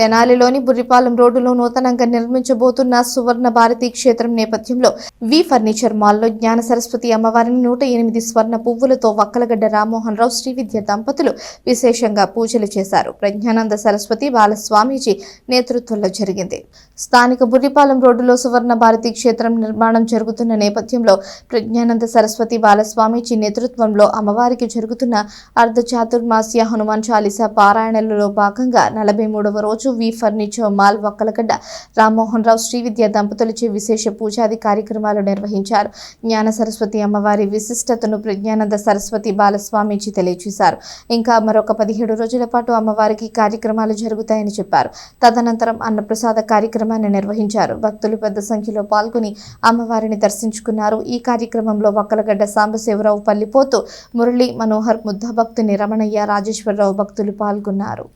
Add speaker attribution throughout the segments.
Speaker 1: తెనాలిలోని బుర్రిపాలెం రోడ్డులో నూతనంగా నిర్మించబోతున్న సువర్ణ భారతి క్షేత్రం నేపథ్యంలో వి ఫర్నిచర్ మాల్లో జ్ఞాన సరస్వతి అమ్మవారిని నూట ఎనిమిది స్వర్ణ పువ్వులతో వక్కలగడ్డ రామ్మోహన్ రావు శ్రీవిద్య దంపతులు విశేషంగా పూజలు చేశారు. ప్రజ్ఞానంద సరస్వతి బాలస్వామీజీ నేతృత్వంలో జరిగింది. స్థానిక బుర్రిపాలెం రోడ్డులో సువర్ణ భారతి క్షేత్రం నిర్మాణం జరుగుతున్న నేపథ్యంలో ప్రజ్ఞానంద సరస్వతి బాలస్వామీజీ నేతృత్వంలో అమ్మవారికి జరుగుతున్న అర్ధ చాతుర్మాస్య హనుమాన్ చాలీసా పారాయణలలో భాగంగా నలభై మూడవ రోజు V furniture mall Vakkalagadda Rammohan Rao Srividya దంపతులచే విశేష పూజాది కార్యక్రమాలు నిర్వహించారు. జ్ఞాన సరస్వతి అమ్మవారి విశిష్టతను ప్రజ్ఞానంద సరస్వతి బాలస్వామీజీ తెలియజేశారు. ఇంకా మరొక పదిహేడు రోజుల పాటు అమ్మవారికి కార్యక్రమాలు జరుగుతాయని చెప్పారు. తదనంతరం అన్నప్రసాద కార్యక్రమాన్ని నిర్వహించారు. భక్తులు పెద్ద సంఖ్యలో పాల్గొని అమ్మవారిని దర్శించుకున్నారు. ఈ కార్యక్రమంలో వక్కలగడ్డ సాంబశివరావు పల్లిపోతు మురళి మనోహర్ ముద్ద భక్తుని రమణయ్య రాజేశ్వరరావు భక్తులు పాల్గొన్నారు.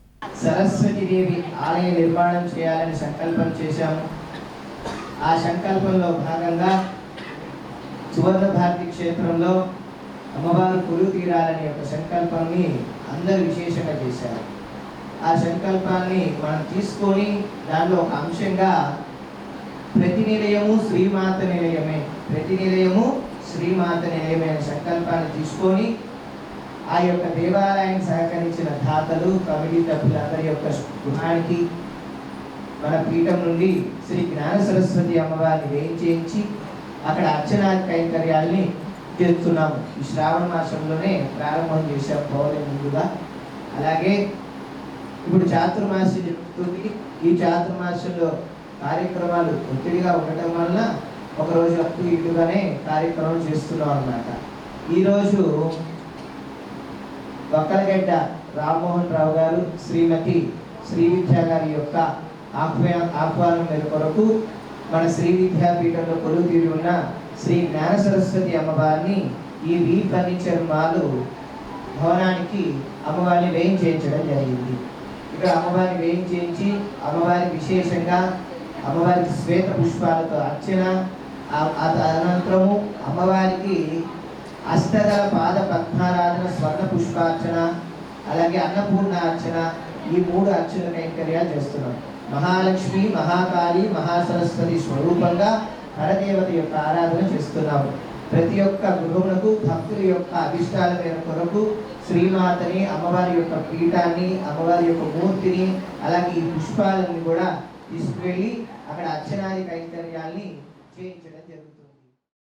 Speaker 2: సరస్వతి దేవి ఆలయ నిర్మాణం చేయాలని సంకల్పం చేశాము. ఆ సంకల్పంలో భాగంగా సువర్ణ భారతి క్షేత్రంలో అమ్మవారు కొలువు తీరాలని ఒక సంకల్పాన్ని అందరు విశేషంగా చేశారు. ఆ సంకల్పాన్ని మనం తీసుకొని దానిలో ఒక అంశంగా ప్రతి నిలయము శ్రీమాత నిలయమే ప్రతి నిలయము శ్రీమాత నిలయమే అనే సంకల్పాన్ని తీసుకొని ఆ యొక్క దేవాలయానికి సహకరించిన దాతలు కమిటీ సభ్యులందరి యొక్క గృహానికి మన పీఠం నుండి శ్రీ జ్ఞాన సరస్వతి అమ్మవారిని వేయించేయించి అక్కడ అర్చనా కైంకర్యాల్ని చేస్తున్నాము. ఈ శ్రావణ మాసంలోనే ప్రారంభం చేశాం పౌర్ణమి ముందుగా. అలాగే ఇప్పుడు చాతుర్మాసి చెప్తుంది. ఈ చాతుర్మాసంలో కార్యక్రమాలు ఒత్తిడిగా ఉండటం వలన ఒకరోజు అటు ఇటుగానే కార్యక్రమం చేస్తున్నాం అన్నమాట. ఈరోజు వక్కలగడ్డ రామ్మోహన్ రావు గారు శ్రీమతి శ్రీ విద్యా గారి యొక్క ఆహ్వా ఆహ్వానం మేర కొరకు మన శ్రీ విద్యాపీఠంలో కొలువుతీరి ఉన్న శ్రీ జ్ఞాన సరస్వతి అమ్మవారిని ఈ వి ఫర్నిచర్ మాలు భవనానికి అమ్మవారిని వేయించేయించడం జరిగింది. ఇక్కడ అమ్మవారిని వేయించేయించి అమ్మవారి విశేషంగా అమ్మవారికి శ్వేత పుష్పాలతో అర్చన ఆ- అనంతరము అమ్మవారికి అష్టదళ పాద పద్మారాధన పుష్పార్చన అలాగే అన్నపూర్ణ అర్చన ఈ మూడు అర్చన కైంకర్యాలు చేస్తున్నాం. మహాలక్ష్మి మహాకాళి మహాసరస్వతి స్వరూపంగా పరదేవత యొక్క ఆరాధన చేస్తున్నాము. ప్రతి ఒక్క గృహములకు భక్తుల యొక్క అభిష్టాల మేర కొరకు శ్రీమాతని అమ్మవారి యొక్క పీఠాన్ని అమ్మవారి యొక్క మూర్తిని అలాగే ఈ పుష్పాలని కూడా తీసుకువెళ్ళి అక్కడ అర్చనాది కైంకర్యాల్ని చేయించడం